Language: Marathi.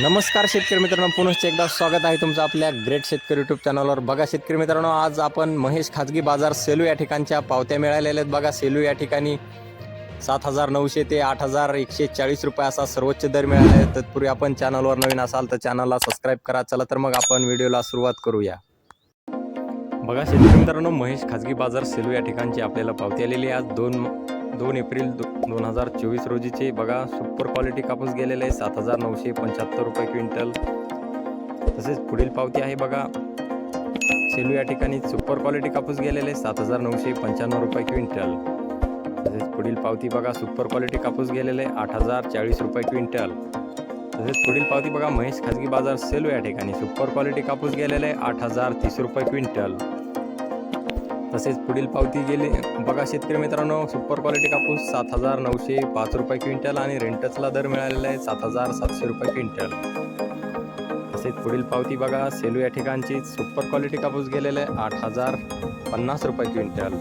नमस्कार शेतकरी मित्रांनो पुनश्च एकदा स्वागत आहे तुमचं आपल्या ग्रेट शेतकरी युट्यूब चॅनलवर बघा शेतकरी मित्रांनो आज आपण महेश खाजगी बाजार सेलू या ठिकाणच्या पावत्या मिळालेल्या आहेत. बघा सेलू या ठिकाणी सात हजार नऊशे ते आठ हजार एकशे चाळीस रुपये असा सर्वोच्च दर मिळाला आहे. तत्पूर्वी आपण चॅनलवर नवीन असाल तर चॅनलला सबस्क्राईब करा. चला तर मग आपण व्हिडिओला सुरुवात करूया. बघा शेतकरी मित्रांनो महेश खाजगी बाजार सेलू या ठिकाणची आपल्याला पावती आलेली आहे. आज दोन दोन एप्रिल दो दोन हजार चोवीस रोजीचे बघा सुपर क्वालिटी कापूस गेलेले आहे सात हजार नऊशे पंच्याहत्तर रुपये क्विंटल. तसेच पुढील पावती आहे बघा. सेलू या ठिकाणी सुपर क्वालिटी कापूस गेलेले आहे सात हजार नऊशे पंच्याण्णव रुपये क्विंटल. तसेच पुढील पावती बघा सुपर क्वालिटी कापूस गेलेले आहे आठ हजार चाळीस रुपये क्विंटल. तसेच पुढील पावती बघा महेश खाजगी बाजार सेलू या ठिकाणी. सुपर क्वालिटी कापूस गेलेले आठ हजार तीस रुपये क्विंटल. तसेच पुढील पावती गेली. बघा शेतकरी मित्रांनो सुपर क्वालिटी कापूस सात हजार नऊशे पाच रुपये क्विंटल आणि रेंटसला दर मिळालेला आहे सात हजार सातशे रुपये क्विंटल. तसेच पुढील पावती बघा सेलू या ठिकाणची. सुपर क्वालिटी कापूस गेलेला आहे आठ हजार पन्नास रुपये क्विंटल.